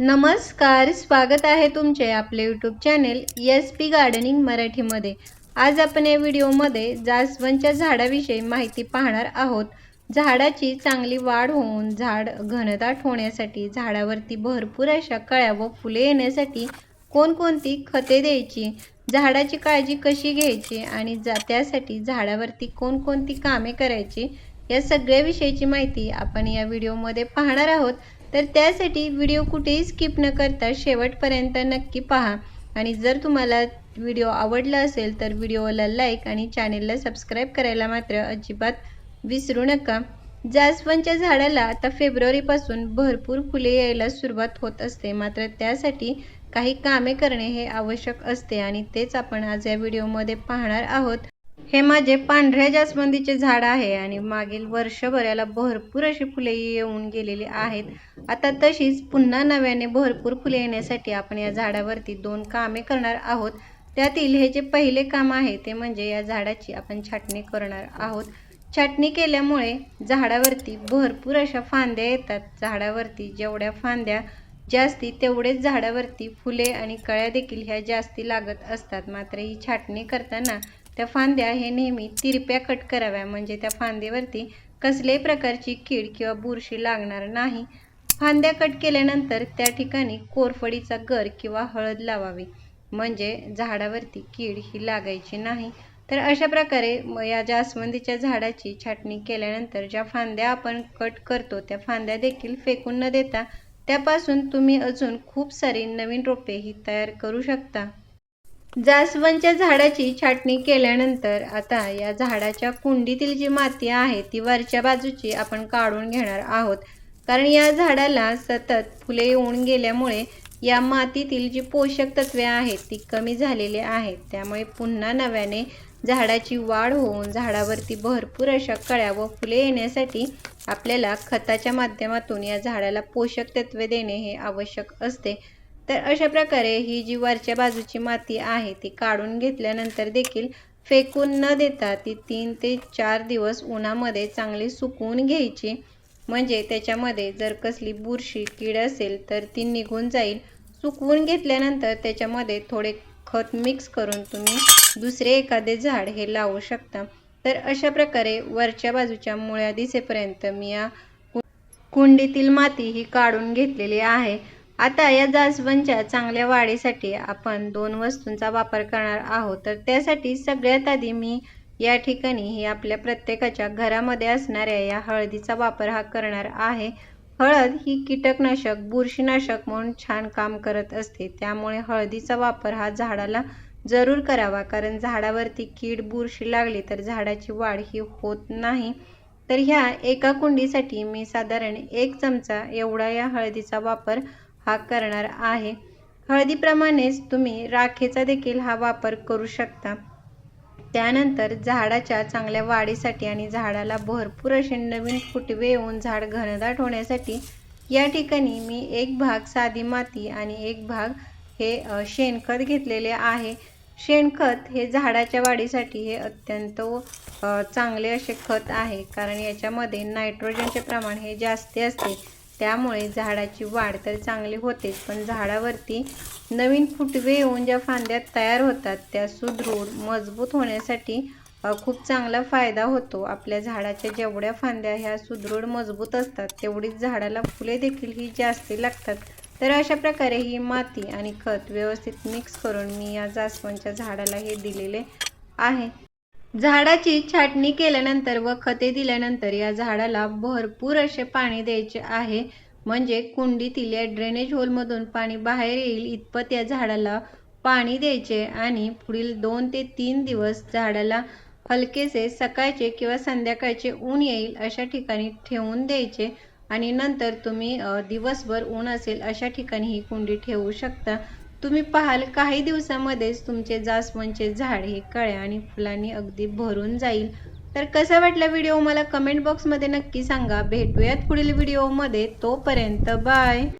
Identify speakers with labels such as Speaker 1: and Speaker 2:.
Speaker 1: नमस्कार स्वागत आहे तुमचे आपले YouTube channel S P gardening मराठीमध्ये. आज आपण या व्हिडिओमध्ये जास्वंदच्या झाडाविषयी माहिती पाहणार आहोत. झाडाची चांगली वाढ होऊन झाड घनदाट होण्यासाठी झाडावरती भरपूर अशा कळ्या व फुले येण्यासाठी कोणकोणती खते द्यायची झाडाची काळजी कशी घ्यायची आणि जा त्यासाठी झाडावरती कोणकोणती कामे करायची या सगळ्याविषयीची माहिती आपण या व्हिडिओमध्ये पाहणार आहोत. तर त्यासाठी व्हिडिओ कुठेही स्किप न करता शेवटपर्यंत नक्की पहा. आणि जर तुम्हाला व्हिडिओ आवडला असेल तर व्हिडिओला लाईक आणि चॅनेलला सबस्क्राईब करायला मात्र अजिबात विसरू नका. जास्वंदच्या झाडाला आता फेब्रुवारीपासून भरपूर फुले यायला सुरुवात होत असते. मात्र त्यासाठी काही कामे करणे हे आवश्यक असते आणि तेच आपण आज या व्हिडिओमध्ये पाहणार आहोत. हे माझे पांढऱ्या जास्वंदीचे झाड आहे आणि मागील वर्षभर याला भरपूर अशी फुले येऊन गेलेली आहेत. आता तशीच पुन्हा नव्याने भरपूर फुले येण्यासाठी आपण या झाडावरती दोन कामे करणार आहोत. त्यातील हे जे पहिले काम आहे ते म्हणजे या झाडाची आपण छाटणी करणार आहोत. छाटणी केल्यामुळे झाडावरती भरपूर अशा फांद्या येतात. झाडावरती जेवढ्या फांद्या जास्ती तेवढेच झाडावरती फुले आणि कळ्या देखील ह्या जास्ती लागत असतात. मात्र ही छाटणी करताना त्या फांद्या हे नेहमी तिरप्या कट कराव्या. म्हणजे त्या फांदीवरती कसल्याही प्रकारची कीड किंवा बुरशी लागणार नाही. फांद्या कट केल्यानंतर त्या ठिकाणी कोरफडीचा गर किंवा हळद लावावी. म्हणजे झाडावरती कीड ही लागायची नाही. तर अशा प्रकारे या जास्वंदीच्या झाडाची छाटणी केल्यानंतर ज्या फांद्या आपण कट करतो त्या फांद्या देखील फेकून न देता त्यापासून तुम्ही अजून खूप सारी नवीन रोपे ही तयार करू शकता. जास्वंदच्या झाडाची छाटणी केल्यानंतर आता या झाडाच्या कुंडीतील जी माती आहे ती वरच्या बाजूची आपण काढून घेणार आहोत. कारण या झाडाला सतत फुले येऊन गेल्यामुळे या मातीतील जी पोषक तत्वे आहेत ती कमी झालेली आहेत. त्यामुळे पुन्हा नव्याने झाडाची वाढ होऊन झाडावरती भरपूर अशा कळ्या व फुले येण्यासाठी आपल्याला खताच्या माध्यमातून या झाडाला पोषक तत्वे देणे हे आवश्यक असते. तर अशा प्रकारे ही जी वरच्या बाजूची माती आहे ती काढून घेतल्यानंतर देखील फेकून न देता ती तीन ते चार दिवस उन्हामध्ये चांगली सुकवून घ्यायची. म्हणजे त्याच्यामध्ये जर कसली बुरशी कीड असेल तर ती निघून जाईल. सुकवून घेतल्यानंतर त्याच्यामध्ये थोडे खत मिक्स करून तुम्ही दुसरे एखादे झाड हे लावू शकता. तर अशा प्रकारे वरच्या बाजूच्या मुळ्या दिसेपर्यंत मी या कुंडीतील माती ही काढून घेतलेली आहे. आता या जास्वंदच्या चांगल्या वाढीसाठी आपण दोन वस्तूंचा वापर करणार आहोत. तर त्यासाठी सगळ्यात आधी मी या ठिकाणी ही आपल्या प्रत्येकाच्या घरामध्ये असणाऱ्या या हळदीचा वापर हा करणार आहे. हळद ही कीटकनाशक बुरशीनाशक म्हणून छान काम करत असते. त्यामुळे हळदीचा वापर हा झाडाला जरूर करावा. कारण झाडावरती कीड बुरशी लागली तर झाडाची वाढ ही होत नाही. तर ह्या एका कुंडीसाठी मी साधारण एक चमचा एवढा या हळदीचा वापर हा करणार आहे. हळदीप्रमाणेच तुम्ही राखेचा देखील हा वापर करू शकता. त्यानंतर झाडाच्या चांगल्या वाढीसाठी आणि झाडाला भरपूर असे नवीन फुटवे येऊन झाड घनदाट होण्यासाठी या ठिकाणी मी एक भाग साधी माती आणि एक भाग हे शेणखत घेतलेले आहे. शेणखत हे झाडाच्या वाढीसाठी हे अत्यंत चांगले असे खत आहे. कारण याच्यामध्ये नायट्रोजनचे प्रमाण हे जास्त असते. त्यामुळे झाडाची वाढ तर चांगली होतेच पण झाडावरती नवीन फुटवे येऊन ज्या फांद्या तयार होतात त्या सुदृढ मजबूत होण्यासाठी खूप चांगला फायदा होतो. आपल्या झाडाच्या जेवढ्या फांद्या ह्या सुदृढ मजबूत असतात तेवढीच झाडाला फुले देखील ही जास्ती लागतात. तर अशा प्रकारे ही माती आणि खत व्यवस्थित मिक्स करून मी या जास्वंदच्या झाडाला हे दिलेले आहे. झाडाची छाटणी केल्यानंतर व खते दिल्यानंतर या झाडाला भरपूर असे पाणी द्यायचे आहे. म्हणजे कुंडीतील या ड्रेनेज होलमधून पाणी बाहेर येईल इतपत या झाडाला पाणी द्यायचे आणि पुढील दोन ते तीन दिवस झाडाला हलकेसे सकाळचे किंवा संध्याकाळचे ऊन येईल अशा ठिकाणी ठेवून द्यायचे. आणि नंतर तुम्ही दिवसभर ऊन असेल अशा ठिकाणी ही कुंडी ठेवू शकता. तुम्ही पाहाल काही दिवसामध्येच तुमचे जास्वंदचे झाड हे कळ्या आणि फुलांनी अगदी भरून जाईल. तर कसा वाटला व्हिडिओ मला कमेंट बॉक्समध्ये नक्की सांगा. भेटूयात पुढील व्हिडिओमध्ये. तोपर्यंत बाय.